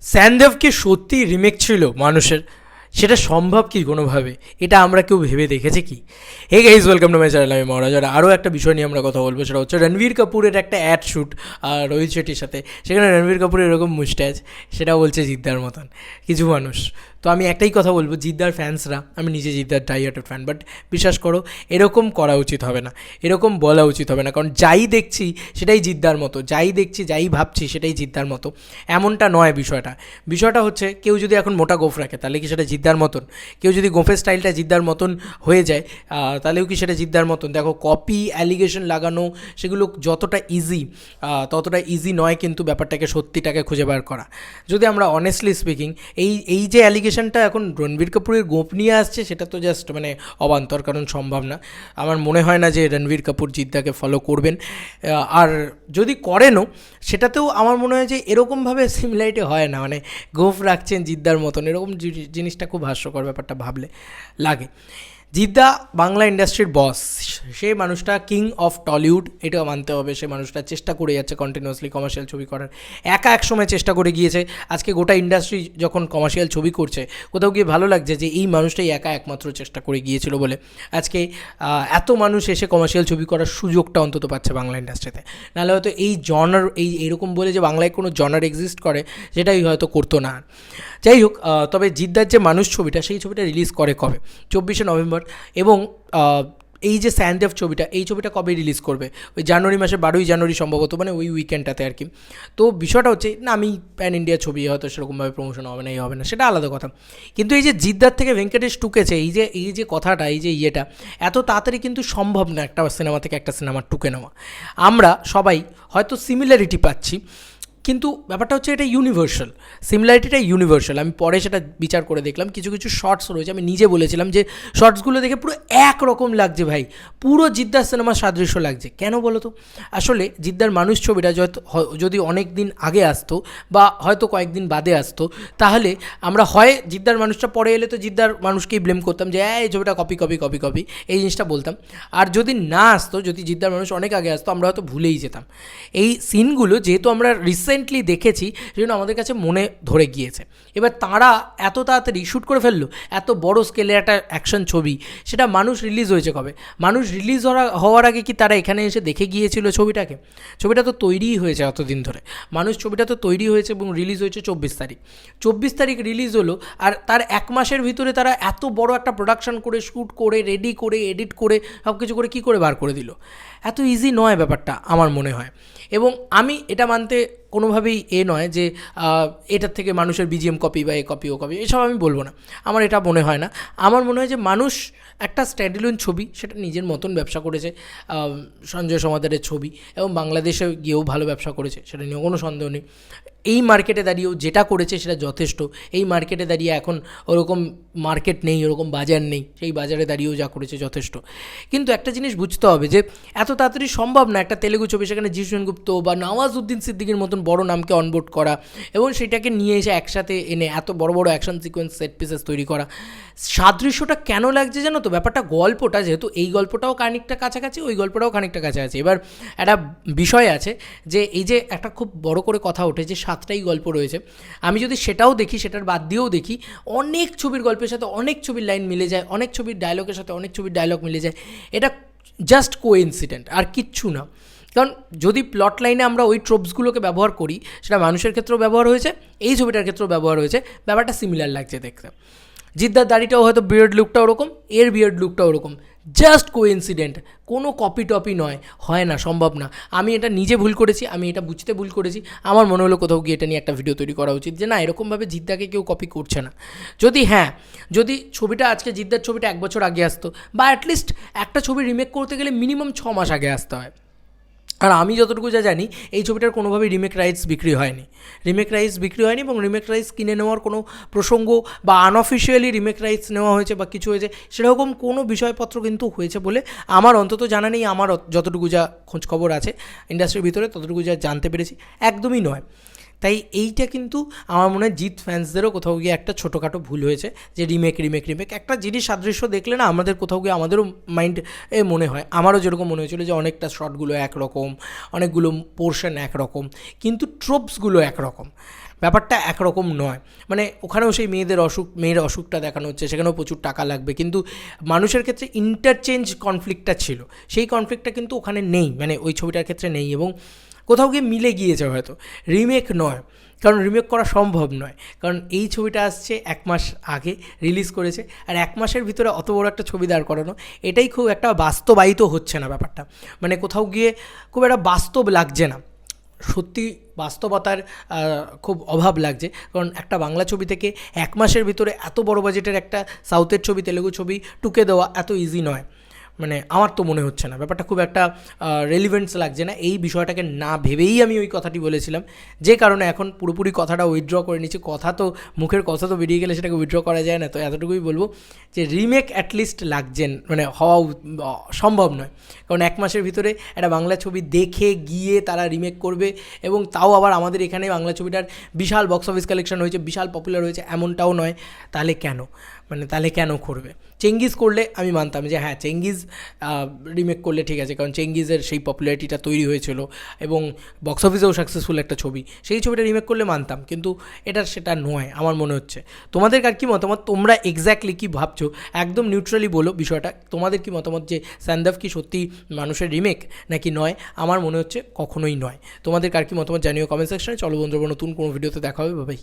স্যানদেভ কি সত্যি রিমেক ছিল মানুষের। সেটা সম্ভব কি কোনোভাবে? এটা আমরা কেউ ভেবে দেখেছি কি? Hey guys welcome to my channel আমি মহারাজ। আর আরও একটা বিষয় নিয়ে আমরা কথা বলব, সেটা হচ্ছে রণবীর কাপুরের একটা অ্যাড শ্যুট রোহিত শেট্টির সাথে। সেখানে রণবীর কাপুরের এরকম মুস্ট্যাচ সেটা বলছে জিদ্দার মতন। কিছু মানুষ। তো আমি একটাই কথা বলব, জিদ্দার ফ্যান্সরা আমি নিজে জিদ্দার ডাইহার্টেড ফ্যান বাট বিশ্বাস করো, এরকম করা উচিত হবে না, এরকম বলা উচিত হবে না, কারণ যাই দেখছি সেটাই জিদ্দার মতো, যাই দেখছি, যাই ভাবছি সেটাই জিদ্দার মতো, এমনটা নয় বিষয়টা বিষয়টা হচ্ছে কেউ যদি এখন মোটা গোফ রাখে, তাহলে কি সেটা জিদ্দার মতন, কেউ যদি গোফের স্টাইলটা জিদ্দার মতন হয়ে যায় তাহলেও কি সেটা জিদ্দার মতন, দেখো কপি অ্যালিগেশন লাগানো, সেগুলো যতটা ইজি ততটা ইজি নয় কিন্তু ব্যাপারটাকে সত্যিটাকে খুঁজে বার করা, যদি আমরা অনেস্টলি স্পিকিং এই এই যে অ্যালিগেশনটা এখন রণবীর কাপুরের গোপ নিয়ে আসছে, সেটা তো জাস্ট মানে অবান্তর, কারণ সম্ভব না। আমার মনে হয় না যে রণবীর কাপুর জিদ্দাকে ফলো করবেন। আর যদি করেনও, সেটাতেও আমার মনে হয় যে এরকমভাবে সিমিলারিটি হয় না। মানে গোফ রাখছেন জিদ্দার মতন, এরকম জিনিসটা খুব হাস্যকর ব্যাপারটা ভাবলে লাগে। জিদ্দা বাংলা ইন্ডাস্ট্রির বস। সে মানুষটা কিং অফ টলিউড, এটাও মানতে হবে। সে মানুষটা চেষ্টা করে যাচ্ছে কন্টিনিউয়াসলি কমার্শিয়াল ছবি করার। একা এক সময় চেষ্টা করে গিয়েছে। আজকে গোটা ইন্ডাস্ট্রি যখন কমার্শিয়াল ছবি করছে, কোথাও গিয়ে ভালো লাগছে যে এই মানুষটাই একা একমাত্র চেষ্টা করে গিয়েছিল বলে। আজকে এত মানুষ এসে কমার্শিয়াল ছবি করার সুযোগটা অন্তত পাচ্ছে বাংলা ইন্ডাস্ট্রিতে নাহলে হয়তো এই জনার এই এরকম বলে যে বাংলায় কোনো জনার এক্সিস্ট করে, সেটাই হয়তো করতো না। যাই হোক তবে জিদ্দার যে মানুষ ছবিটা, সেই ছবিটা রিলিজ করে কবে? চব্বিশে নভেম্বর এবং এই যে স্যান্ডেভ ছবিটা, এই ছবিটা কবে রিলিজ করবে? ওই জানুয়ারি মাসে বারোই জানুয়ারি সম্ভবত মানে ওই উইকেন্ডটাতে আর কি। তো বিষয়টা হচ্ছে, না, আমি প্যান ইন্ডিয়া ছবি হয়তো সেরকমভাবে প্রমোশন হবে না, এই হবে না, সেটা আলাদা কথা। কিন্তু এই যে জিদ্দার থেকে ভেঙ্কটেশ টুকেছে, এই যে এই যে কথাটা, এই যে ইয়েটা, এত তাড়াতাড়ি কিন্তু সম্ভব না একটা সিনেমা থেকে একটা সিনেমা টুকে নেওয়া। আমরা সবাই হয়তো সিমিলারিটি পাচ্ছি কিন্তু ব্যাপারটা হচ্ছে এটা ইউনিভার্সাল সিমিলারিটিটা ইউনিভার্সাল আমি পরে সেটা বিচার করে দেখলাম। কিছু কিছু শর্টস রয়েছে। আমি নিজে বলেছিলাম যে শর্টসগুলো দেখে পুরো একরকম লাগছে ভাই। পুরো জিদ্দার সিনেমার সাদৃশ্য লাগছে। কেন বলো তো? আসলে জিদ্দার মানুষ ছবিটা যদি অনেক দিন আগে আসতো বা হয়তো কয়েকদিন বাদে আসতো তাহলে আমরা হয় জিদ্দার মানুষটা পরে এলে তো জিদ্দার মানুষকেই ব্লেম করতাম যে "এই, ছবিটা কপি কপি কপি কপি এই জিনিসটা বলতাম। আর যদি না আসতো যদি জিদ্দার মানুষ অনেক আগে আসতো আমরা হয়তো ভুলেই যেতাম। এই সিনগুলো যেহেতু আমরা রিসেন্টলি দেখেছি সেজন্য আমাদের কাছে মনে ধরে গিয়েছে। এবার তারা এত তাড়াতাড়ি শ্যুট করে ফেলল, এত বড় স্কেলের একটা অ্যাকশন ছবি, সেটা মানুষ রিলিজ হয়েছে কবে? মানুষ রিলিজ হওয়ার আগে কি তারা এখানে এসে দেখে গিয়েছিল ছবিটাকে? ছবিটা তো তৈরিই হয়েছে এতদিন ধরে। মানুষ ছবিটা তো তৈরি হয়েছে এবং রিলিজ হয়েছে চব্বিশ তারিখ। চব্বিশ তারিখ রিলিজ হলো আর তার এক মাসের ভিতরে তারা এত বড় একটা প্রোডাকশন করে শ্যুট করে রেডি করে এডিট করে সব কিছু করে কী করে বার করে দিল? এত ইজি নয় ব্যাপারটা আমার মনে হয়। এবং আমি এটা মানতে কোনোভাবেই এ নয় যে এটার থেকে মানুষের বিজিএম কপি বা এ কপি ও কপি এসব আমি বলব না। আমার এটা মনে হয় না। আমার মনে হয় যে মানুষ একটা স্ট্যান্ডিলোন ছবি, সেটা নিজের মতন ব্যবসা করেছে সঞ্জয় সমাদারের ছবি, এবং বাংলাদেশে গিয়েও ভালো ব্যবসা করেছে, সেটা নিয়েও কোনো সন্দেহ নেই। এই মার্কেটে দাঁড়িয়েও যেটা করেছে সেটা যথেষ্ট। এই মার্কেটে দাঁড়িয়ে এখন ওরকম মার্কেট নেই, ওরকম বাজার নেই, সেই বাজারে দাঁড়িয়েও যা করেছে যথেষ্ট। কিন্তু একটা জিনিস বুঝতে হবে যে, এত তাড়াতাড়ি সম্ভব না একটা তেলেগু ছবি সেখানে জিসু সেনগুপ্ত বা নওয়াজউদ্দিন সিদ্দিকির মতন বড় নামকে অনবোর্ড করা এবং সেটাকে নিয়ে এসে একসাথে এনে এত বড় বড় অ্যাকশন সিকোয়েন্স সেট পিসেস তৈরি করা। সাদৃশ্যটা কেন লাগছে জানো তো? ব্যাপারটা গল্পটা যেহেতু, এই গল্পটাও খানিকটা কাছাকাছি, ওই গল্পটাও খানিকটা কাছাকাছি। এবার একটা বিষয় আছে যে, এই যে একটা খুব বড় করে কথা ওঠে যে সাতটাই গল্প রয়েছে। আমি যদি সেটাও দেখি, সেটার বাদ দিয়েও দেখি, অনেক ছবির গল্পের সাথে অনেক ছবির লাইন মিলে যায়, অনেক ছবির ডায়লগের সাথে অনেক ছবির ডায়লগ মিলে যায়। এটা জাস্ট কো ইনসিডেন্ট আর কিচ্ছু না। কারণ যদি প্লট লাইনে আমরা ওই ট্রোপসগুলোকে ব্যবহার করি, সেটা মানুষের ক্ষেত্রেও ব্যবহার হয়েছে, এই ছবিটার ক্ষেত্রেও ব্যবহার হয়েছে, ব্যাপারটা সিমিলার লাগছে দেখতে। জিদ্দার দাড়িটাও হয়তো বিয়ার্ড লুকটা ওরকম, এর বিয়ার্ড লুকটা ওরকম। জাস্ট কোইন্সিডেন্ট কোনো কপি টপি নয়। হয় না, সম্ভব না। আমি এটা নিজে ভুল করেছি, আমি এটা বুঝতে ভুল করেছি। আমার মনে হলো কোথাও গিয়ে এটা নিয়ে একটা ভিডিও তৈরি করা উচিত যে, না, এরকমভাবে জিদ্দাকে কেউ কপি করছে না। যদি হ্যাঁ যদি ছবিটা আজকে জিদ্দার ছবিটা এক বছর আগে আসতো, বা অ্যাটলিস্ট একটা ছবি রিমেক করতে গেলে মিনিমাম ছ মাস আগে আসতে হয়। আর আমি যতটুকু যা জানি, এই ছবিটার কোনোভাবেই রিমেক রাইটস বিক্রি হয়নি। রিমেক রাইটস বিক্রি হয়নি এবং রিমেক রাইটস কিনে নেওয়ার কোনো প্রসঙ্গ বা আনঅফিসিয়ালি রিমেক রাইটস নেওয়া হয়েছে বা কিছু হয়েছে, সেরকম কোনো বিষয়পত্র কিন্তু হয়েছে বলে আমার অন্তত জানা নেই, আমার যতটুকু যা খোঁজখবর আছে ইন্ডাস্ট্রির ভিতরে ততটুকু যা জানতে পেরেছি, একদমই নয়। তাই এইটা কিন্তু আমার মনে হয় জিৎ ফ্যান্সদেরও কোথাও গিয়ে একটা ছোটোখাটো ভুল হয়েছে যে রিমেক রিমেক রিমেক একটা জিনিস সাদৃশ্য দেখলে না আমাদের কোথাও গিয়ে আমাদেরও মাইন্ড এ মনে হয়। আমারও যেরকম মনে হয়েছিল যে অনেকটা শটগুলো একরকম, অনেকগুলো পোর্শন একরকম, কিন্তু ট্রোপসগুলো একরকম। ব্যাপারটা একরকম নয়। মানে ওখানেও সেই মেয়েদের অসুখ, মেয়ের অসুখটা দেখানো হচ্ছে, সেখানেও প্রচুর টাকা লাগবে, কিন্তু মানুষের ক্ষেত্রে ইন্টারচেঞ্জ কনফ্লিক্টটা ছিল। সেই কনফ্লিক্টটা কিন্তু ওখানে নেই মানে ওই ছবিটার ক্ষেত্রে নেই এবং কোথাও গিয়ে মিলে গিয়েছে হয়তো। রিমেক নয়, কারণ রিমেক করা সম্ভব নয়। কারণ এই ছবিটা আসছে এক মাস আগে রিলিজ করেছে, আর এক মাসের ভিতরে অত বড় একটা ছবি দাঁড় করানো, এটাই খুব একটা বাস্তবায়িত হচ্ছে না ব্যাপারটা। মানে কোথাও গিয়ে খুব একটা বাস্তব লাগছে না। সত্যি বাস্তবতার খুব অভাব লাগছে। কারণ একটা বাংলা ছবি থেকে এক মাসের ভিতরে এত বড় বাজেটের একটা সাউথের ছবি, তেলেগু ছবি টুকে দেওয়া এত ইজি নয়। মানে আমার তো মনে হচ্ছে না। ব্যাপারটা খুব একটা রেলিভেন্টস লাগছে না। এই বিষয়টাকে না ভেবেই আমি ওই কথাটি বলেছিলাম। যে কারণে এখন পুরোপুরি কথাটা উইথড্র করে নিচ্ছি। কথা তো, মুখের কথা তো বেরিয়ে গেলে সেটাকে উইথড্র করা যায় না। তো এতটুকুই বলব যে রিমেক অ্যাটলিস্ট লাগছেন মানে হওয়া সম্ভব নয়। কারণ এক মাসের ভিতরে একটা বাংলা ছবি দেখে গিয়ে তারা রিমেক করবে এবং তাও আবার আমাদের এখানে বাংলা ছবিটার বিশাল বক্স অফিস কালেকশন হয়েছে বিশাল পপুলার হয়েছে এমনটাও নয়। তাহলে কেন? মানে তাহলে কেন করবে? চেঙ্গিজ করলে আমি মানতাম যে হ্যাঁ চেঙ্গিজ রিমেক করলে ঠিক আছে, কারণ চেঙ্গিজের সেই পপুলারিটিটা তৈরি হয়েছিল এবং বক্স অফিসেও সাকসেসফুল একটা ছবি। সেই ছবিটা রিমেক করলে মানতাম, কিন্তু এটা সেটা নয়, আমার মনে হচ্ছে। তোমাদের আর কি মতামত? তোমরা এক্স্যাক্টলি কী ভাবছ? একদম নিউট্রালি বলো বিষয়টা। তোমাদের কি মতামত যে স্যান্দাফ কি সত্যি মানুষের রিমেক নাকি নয়? আমার মনে হচ্ছে কখনোই নয়। তোমাদের কার কি মতামত জানিও কমেন্ট সেকশনে চলো বন্ধুরা, নতুন কোনো ভিডিওতে দেখা হবে বাবাই